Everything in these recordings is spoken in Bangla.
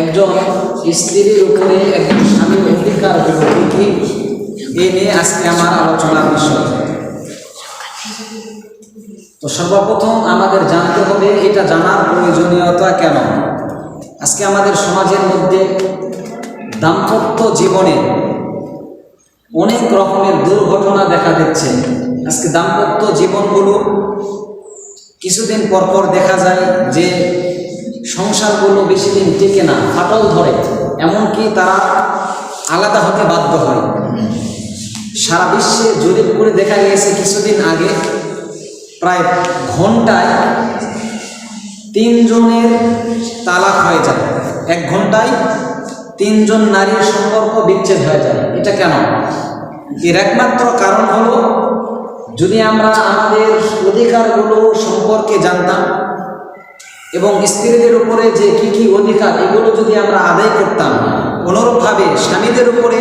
একজন স্ত্রীর উপরে একজন স্বামীর অধিকার কি এই নিয়ে আজকে আমার আলোচনার বিষয়। তো সর্বপ্রথম আমাদের জানতে হবে, এটা জানার প্রয়োজনীয়তা কেন? আজকে আমাদের সমাজের মধ্যে দাম্পত্য জীবনে অনেক রকমের দুর্ঘটনা দেখা দিচ্ছে। আজকে দাম্পত্য জীবনগুলো কিছুদিন পর পর দেখা যায় যে সংসারগুলো বেশি দিন টেকে না ফাটল ধরে, এমনকি তারা আলাদা হতে বাধ্য হয়। সারা বিশ্বে জরিপ করে দেখা গিয়েছে, কিছুদিন আগে প্রায় ঘন্টায় তিনজনের তালাক হয়ে যায়। এক ঘন্টায় তিনজন নারীর সম্পর্ক বিচ্ছেদ হয়ে যায়। এটা কেন? এর একমাত্র কারণ হলো, যদি আমরা আমাদের অধিকারগুলো সম্পর্কে জানতাম এবং স্ত্রীদের উপরে যে কি কি অধিকার, এগুলো যদি আমরা আদায় করতাম অনুরূপভাবে স্বামীদের উপরে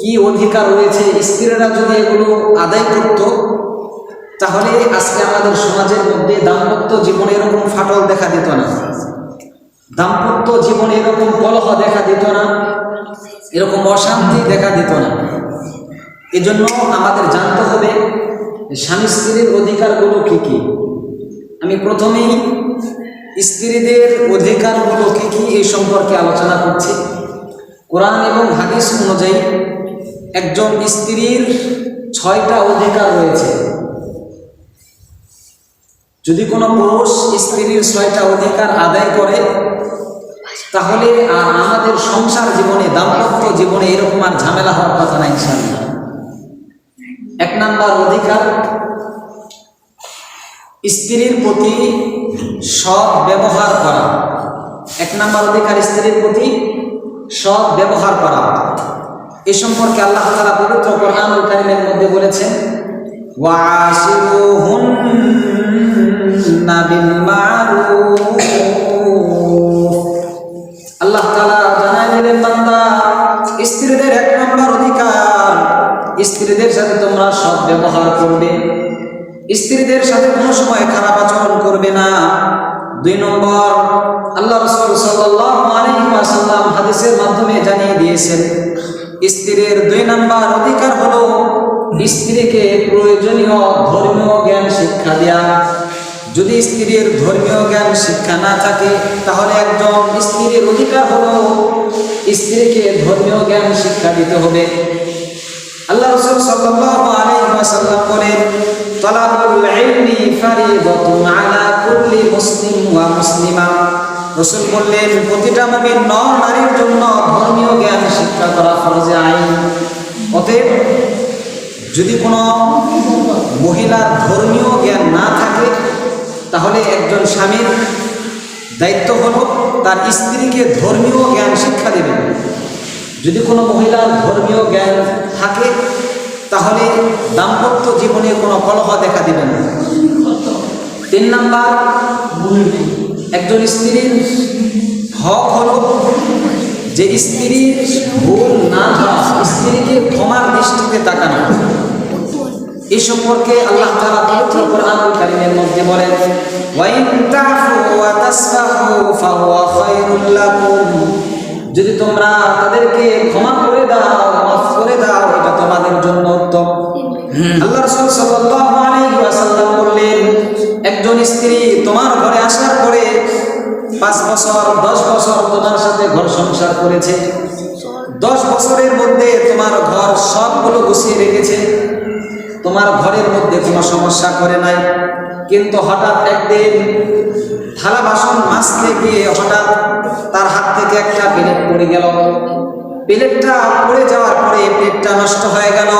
কি অধিকার রয়েছে, স্ত্রীরা যদি এগুলো আদায় করত, তাহলে আজকে আমাদের সমাজের মধ্যে দাম্পত্য জীবনে এরকম ফাটল দেখা দিত না। দাম্পত্য জীবনে এরকম কলহ দেখা দিত না, এরকম অশান্তি দেখা দিত না। এজন্য আমাদের জানতে হবে স্বামী স্ত্রীর অধিকারগুলো কি কি। আমি প্রথমেই স্ত্রীদের অধিকারগুলো কি কি এই সম্পর্কে আলোচনা করছি? কোরআন এবং হাদিস অনুযায়ী একজন স্ত্রীর ছয়টা অধিকার রয়েছে। যদি কোনো পুরুষ স্ত্রীর ছয়টা অধিকার আদায় করে, তাহলে আমাদের সংসার জীবনে, দাম্পত্য জীবনে এরকম আর ঝামেলা হওয়ার কথা না, ইনশাআল্লাহ। এক নাম্বার অধিকার স্ত্রীর প্রতি সৎ ব্যবহার করা। এক নাম্বার অধিকার, স্ত্রীর প্রতি সৎ ব্যবহার করা। এ সম্পর্কে আল্লাহ তালা পবিত্র কোরআনুল কারীমের মধ্যে বলেছেন আল্লাহ বান্দা, স্ত্রীদের এক নম্বর অধিকার, স্ত্রীদের সাথে তোমরা সৎ ব্যবহার করবে। স্ত্রীদের সাথে কোনো সময় খারাপ আচরণ করবে না। দুই নম্বর, আল্লাহ রসুল আলাইহি হাদিসের মাধ্যমে জানিয়ে দিয়েছেন, স্ত্রীর দুই নম্বর অধিকার হলো স্ত্রীকে প্রয়োজনীয় ধর্মীয় জ্ঞান শিক্ষা দেয়া। যদি স্ত্রীর ধর্মীয় জ্ঞান শিক্ষা না থাকে, তাহলে একজন স্ত্রীর অধিকার হলো স্ত্রীকে ধর্মীয় জ্ঞান শিক্ষা দিতে হবে। আল্লাহ রাসূল সাল্লাল্লাহু আলাইহি ওয়াসাল্লাম বলেন, তালাবুল ইলমি ফারিদাতুন আলা কুল্লি মুসলিম ওয়া মুসলিমা। রাসূল বললেন, প্রতিটা মুমিন নর নারীর জন্য ধর্মীয় জ্ঞান শিক্ষা করা ফরজে আইন। অতএব, যদি কোনো মহিলার ধর্মীয় জ্ঞান না থাকে, তাহলে একজন স্বামীর দায়িত্ব হলো তার স্ত্রীকে ধর্মীয় জ্ঞান শিক্ষা দেবেন যদি কোনো মহিলার ধর্মীয় জ্ঞান থাকে, তাহলে দাম্পত্য জীবনে কোনো কলহ দেখা দিবে না। তিন নাম্বার, একজন স্ত্রীর হক হল যে স্ত্রীর ভুল না স্ত্রীকে ক্ষমার দৃষ্টিতে তাকানো। এ সম্পর্কে আল্লাহ তাআলা পবিত্র কারীমের মধ্যে বলেন, ওয়াইন তাফু ওয়া তাসফাহু ফাহুয়া খায়রুল লাকুম। যদি তোমরা তাদেরকে ক্ষমা করে দাও মাফ করে দাও এটা তোমাদের জন্য উত্তম। আল্লাহ রাসূল সাল্লাল্লাহু আলাইহি ওয়াসাল্লাম বললেন একজন স্ত্রী তোমার ঘরে আসার পরে পাঁচ বছর দশ বছর তোমার সাথে ঘর সংসার করেছে। দশ বছরের মধ্যে তোমার ঘর সবগুলো গুছিয়ে রেখেছে। তোমার ঘরের মধ্যে কোনো সমস্যা করে নাই। কিন্তু হঠাৎ একদিন থালা বাসন মাজতে গিয়ে হঠাৎ পড়ে গেল। প্লেটটা পড়ে যাওয়ার পরে প্লেটটা নষ্ট হয়ে গেল।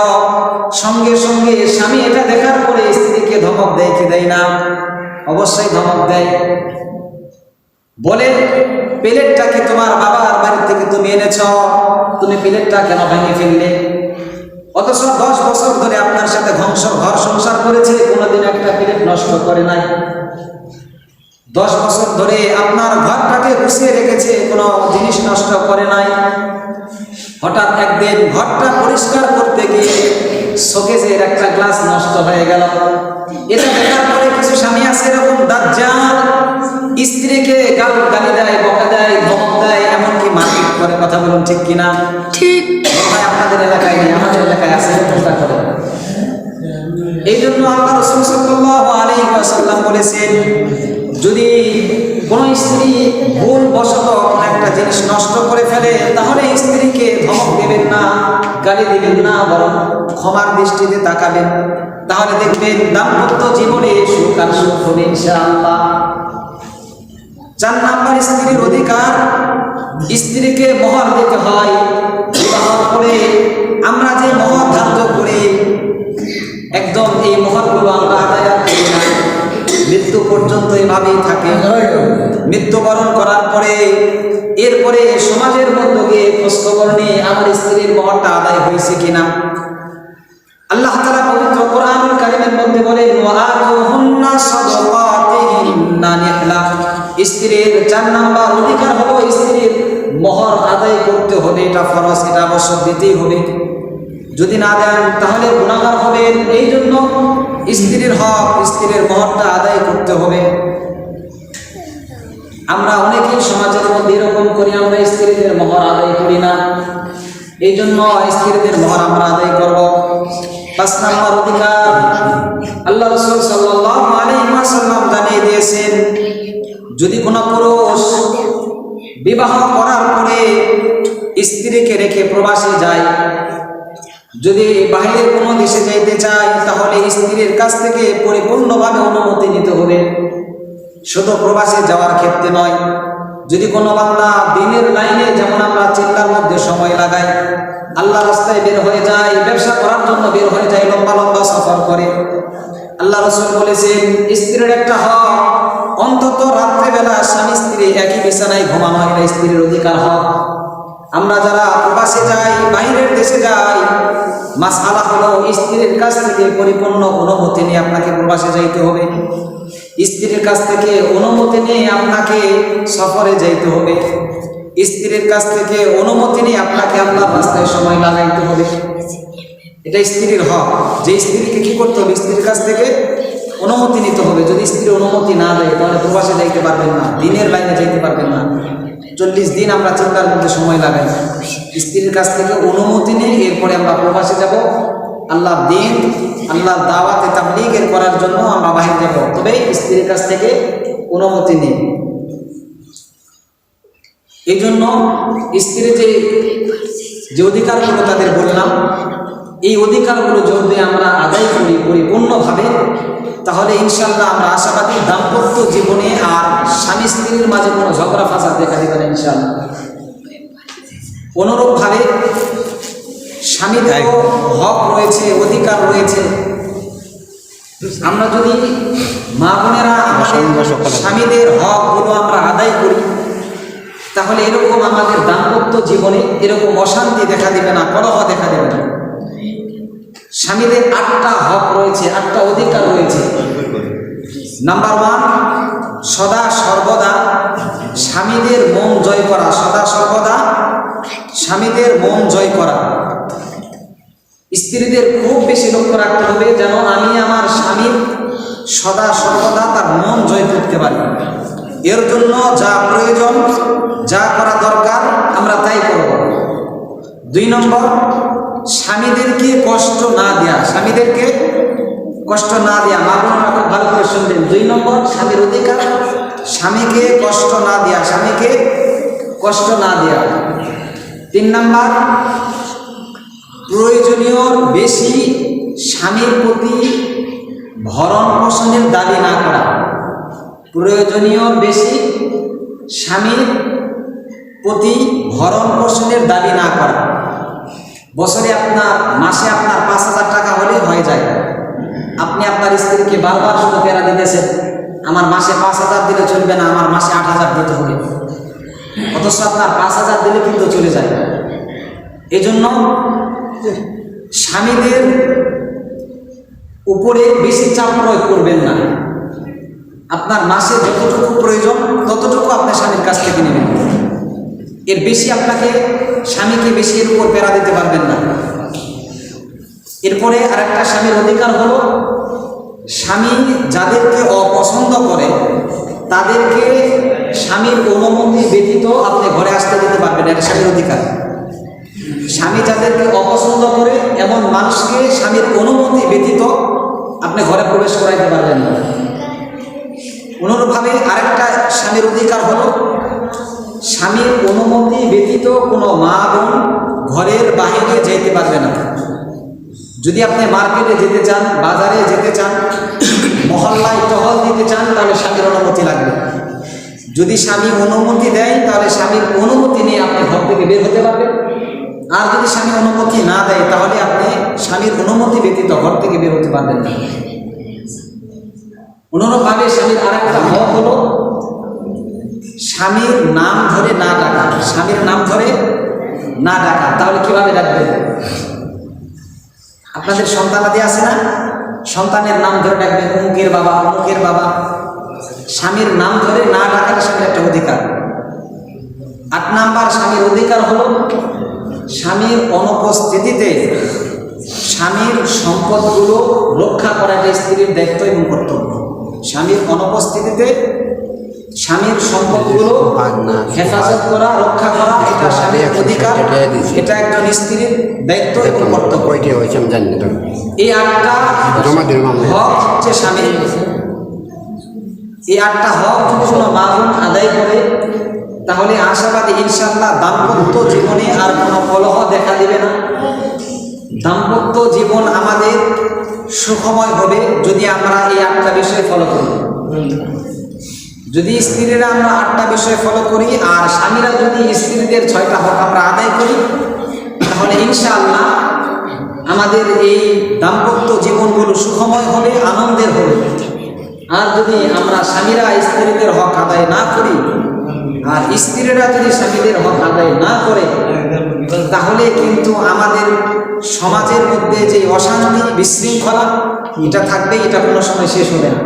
সঙ্গে সঙ্গে স্বামী এটা দেখার পরে স্ত্রীকে ধমক দেয় কি দেয় না? অবশ্যই ধমক দেয়। বলে প্লেটটা কি তোমার বাবার বাড়ি থেকে তুমি এনেছ। তুমি প্লেটটা কেন ভেঙে ফেললে? অথচ দশ বছর ধরে আপনার সাথে ধ্বংস ঘর সংসার করেছে, কোনোদিন একটা প্লেট নষ্ট করে নাই। দশ বছর ধরে গুছিয়ে রেখেছে কোনো জিনিস নষ্ট করে নাই। হঠাৎ একদিন ঘরটা পরিষ্কার করতে গিয়ে শোকেজের একটা গ্লাস নষ্ট হয়ে গেল। এটা দেখার পরে কিছু স্বামী আছে এরকম দাজ্জাল স্ত্রীকে গাল গালি দেয় বকা দেয় ধমক দেয় এমনকি মারপিট করে কথা বলুন ঠিক কিনা? ঠিক। আপনাদের এলাকায় নেই আমাদের এলাকায় আছে চিন্তা করে। এই জন্য আল্লাহ রসুল সাল্লাল্লাহু আলাইহি ওয়াসাল্লাম বলেছেন যদি কোন স্ত্রী ভুল বশত কোনো একটা জিনিস নষ্ট করে ফেলে, তাহলে স্ত্রীকে ধমক দেবেন না, গালি দেবেন না, বরং ক্ষমার দৃষ্টিতে তাকাবেন। তাহলে দেখবেন দাম্পত্য জীবনে সুখ আর সুখ হবে চার নাম্বার স্ত্রীর অধিকার, স্ত্রীকে মহর দিতে হয়। করে, আমরা যে মহর ধার্য করি, একদম এই মহরগুলো আমরা আদায় মৃত্যু পর্যন্ত এভাবেই থাকে। মৃত্যুবরণ করার পরে, এরপরে সমাজের মধ্যে গিয়ে খোঁজখবর নিয়ে আমার স্ত্রীর মহরটা আদায় হয়েছে কিনা। আল্লাহ তাআলা পবিত্র কোরআনুল কারীমের মধ্যে বলেন স্ত্রীর চার নাম্বার অধিকার হলো স্ত্রীর মহর আদায় করতে হবে, এটা ফরজ, এটা আবশ্যক দিতেই হবে। যদি না দেন তাহলে গুণাগার হবেন। এই জন্য স্ত্রীর হক, স্ত্রীর মোহরটা আদায় করতে হবে। আমরা অনেকেই সমাজের মধ্যে এরকম করি, আমরা স্ত্রীদের মোহর আদায় করি না। এই জন্য স্ত্রীদের মোহর আমরা আদায় করব। পাঁচ নম্বর অধিকার, আল্লাহ রসুল সাল্লাল্লাহু আলাইহি ওয়াসাল্লাম জানিয়ে দিয়েছেন, যদি কোনো পুরুষ বিবাহ করার পরে স্ত্রীকে রেখে প্রবাসে যায় যদি বাইরের কোনো দেশে যাইতে চায়, তাহলে স্ত্রীর কাছ থেকে পরিপূর্ণভাবে অনুমতি নিতে হবে। শুধু প্রবাসে যাওয়ার ক্ষেত্রে নয়, যদি কোনো বান্দা দিনের লাইনে, যেমন আমরা চিন্তার মধ্যে সময় লাগাই, আল্লাহ রাস্তায় বের হয়ে যায়, ব্যবসা করার জন্য বের হয়ে যায়, লম্বা লম্বা সফর করে। আল্লাহ রসুল বলেছেন, স্ত্রীর একটা হক, অন্তত রাত্রেবেলা স্বামী স্ত্রী একই বিছানায় ঘুমানো এটা স্ত্রীর অধিকার হক। আমরা যারা প্রবাসে যাই, বাইরের দেশে যাই মাসালা হলো স্ত্রীর কাছ থেকে পরিপূর্ণ অনুমতি নিয়ে আপনাকে প্রবাসে যাইতে হবে। স্ত্রীর কাছ থেকে অনুমতি নিয়ে আপনাকে সফরে যাইতে হবে। স্ত্রীর কাছ থেকে অনুমতি নিয়ে আপনাকে আপনার রাস্তায় সময় লাগাইতে হবে। এটা স্ত্রীর হক। যে স্ত্রীকে কি করতে হবে? স্ত্রীর কাছ থেকে অনুমতি নিতে হবে। যদি স্ত্রী অনুমতি না দেয়, তাহলে প্রবাসে যাইতে পারবেন না, দিনের লাইনে যাইতে পারবেন না। চল্লিশ দিন আমরা চিন্তার মধ্যে সময় লাগাই। স্ত্রীর কাছ থেকে অনুমতি নিয়ে এরপরে আমরা প্রবাসে যাব। আল্লাহ দিন, আল্লাহর দাওয়াতে তাবলিগের করার জন্য আমরা বাহির যাব। তবে স্ত্রীর কাছ থেকে অনুমতি নিই এই জন্য স্ত্রী যে যে অধিকারগুলো তাদের বললাম, এই অধিকারগুলো যদি আমরা আদায় করি পরিপূর্ণভাবে, তাহলে ইনশাল্লাহ আমরা আশাবাদী দাম্পত্য জীবনে আর স্বামী স্ত্রীর মাঝে কোনো ঝগড়া ফাঁসা দেখা দেবে না ইনশাল্লাহ অনুরূপভাবে স্বামীদেরও হক রয়েছে অধিকার রয়েছে। আমরা যদি মা বোনেরা আমাদের স্বামীদের হকগুলো আমরা আদায় করি তাহলে এরকম আমাদের দাম্পত্য জীবনে এরকম অশান্তি দেখা দেবে না কলহ দেখা দেবে না। স্বামীদের আটটা হক রয়েছে আটটা অধিকার রয়েছে। নাম্বার ওয়ান সদা সর্বদা স্বামীদের মন জয় করা, সদা সর্বদা স্বামীদের মন জয় করা। স্ত্রীদের খুব বেশি লক্ষ্য রাখতে হবে যেন আমি আমার স্বামীর সদা সর্বদা তার মন জয় করতে পারি। এর জন্য যা প্রয়োজন, যা করা দরকার, আমরা তাই করব। দুই নম্বর, স্বামীদেরকে কষ্ট না দেয়া, স্বামীদেরকে কষ্ট না দেয়া মা ভালো শুনবেন, দুই নম্বর, স্বামীর অধিকার। স্বামীকে কষ্ট না দেয়া, স্বামীকে কষ্ট না দেয়া। তিন নাম্বার, প্রয়োজনীয় বেশি স্বামীর প্রতি ভরণ পোষণের দাবি না করা। প্রয়োজনীয় বেশি স্বামীর প্রতি ভরণ পোষণের দাবি না করা। বছরে আপনার, মাসে আপনার পাঁচ হাজার টাকা হলে হয়ে যায়। আপনি আপনার স্ত্রীকে বারবার শুধু পেরা দিতেছেন, আমার মাসে পাঁচ হাজার দিলে চলবে না, আমার মাসে আট হাজার দিতে হবে। অথচ আপনার পাঁচ হাজার দিলে কিন্তু চলে যায়। এই জন্য স্বামীদের উপরে বেশি চাপ প্রয়োগ করবেন না। আপনার মাসে যতটুকু প্রয়োজন, ততটুকু আপনার স্বামীর কাছ থেকে নেবেন। এর বেশি আপনাকে, স্বামীকে বেশি এর উপর পেরা দিতে পারবেন না। এরপরে আরেকটা স্বামীর অধিকার হলো, স্বামী যাদেরকে অপছন্দ করে, তাদেরকে স্বামীর অনুমতি ব্যতীত আপনি ঘরে আসতে দিতে পারবেন এটা স্বামীর অধিকার। স্বামী যাদেরকে অপছন্দ করে, এমন মানুষকে স্বামীর অনুমতি ব্যতীত আপনি ঘরে প্রবেশ করাইতে পারবেন না। অনুরূপভাবে আরেকটা স্বামীর অধিকার হলো, স্বামীর অনুমতি ব্যতীত কোনো মা বোন ঘরের বাহিরে যেতে পারবে না। যদি আপনি মার্কেটে যেতে চান, বাজারে যেতে চান, মহল্লায় টহল দিতে চান, তাহলে স্বামীর অনুমতি লাগবে। যদি স্বামী অনুমতি দেয়, তাহলে স্বামীর অনুমতি নিয়ে আপনি ঘর থেকে বের হতে পারবেন। আর যদি স্বামী অনুমতি না দেয়, তাহলে আপনি স্বামীর অনুমতি ব্যতীত ঘর থেকে বের হতে পারবেন না। অনুরূপভাবে স্বামীর আরেকটা হক হলো, স্বামীর নাম ধরে না ডাকা। স্বামীর নাম ধরে না ডাকা। তাহলে কীভাবে ডাকবেন? আপনাদের সন্তানাদি আছে না? সন্তানের নাম ধরে ডাকবেন অমুকের বাবা অমুকের বাবা। স্বামীর নাম ধরে না ডাকার স্বামীর একটা অধিকার। আট নাম্বার, স্বামীর অধিকার হলো স্বামীর অনুপস্থিতিতে স্বামীর সম্পদগুলো রক্ষা করাটা স্ত্রীর দায়িত্ব এবং কর্তব্য। স্বামীর অনুপস্থিতিতে স্বামীর সম্পদগুলো হেফাজত করা রক্ষা করা এটা স্বামীর অধিকার এটা একজন স্ত্রীর দায়িত্ব এবং কর্তব্য। কয়টি হয়েছে আমি জানি না এই আটটা হক হচ্ছে স্বামী এই আটটা হক যদি কোনো মা বোন আদায় করে তাহলে আশাবাদী ইনশাল্লাহ দাম্পত্য জীবনে আর কোনো কলহ দেখা দিবে না। দাম্পত্য জীবন আমাদের সুখময় হবে যদি আমরা এই আটটা বিষয়ে ফলো করি। যদি স্ত্রীরা আমরা আটটা বিষয় ফলো করি, আর স্বামীরা যদি স্ত্রীদের ছয়টা হক আমরা আদায় করি, তাহলে ইনশাআল্লাহ আমাদের এই দাম্পত্য জীবনগুলো সুখময় হবে, আনন্দের হবে। আর যদি আমরা স্বামীরা স্ত্রীদের হক আদায় না করি, আর স্ত্রীরা যদি স্বামীদের হক আদায় না করে, তাহলে কিন্তু আমাদের সমাজের মধ্যে যে অশান্তি বিশৃঙ্খলা, এটা থাকবে, এটা কোনো সময় শেষ হবে না।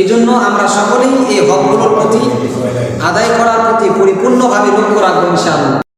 এই জন্য আমরা সকলেই এই হকগুলোর প্রতি আদায় করার প্রতি পরিপূর্ণভাবে লক্ষ্য রাখব ইনশাআল্লাহ।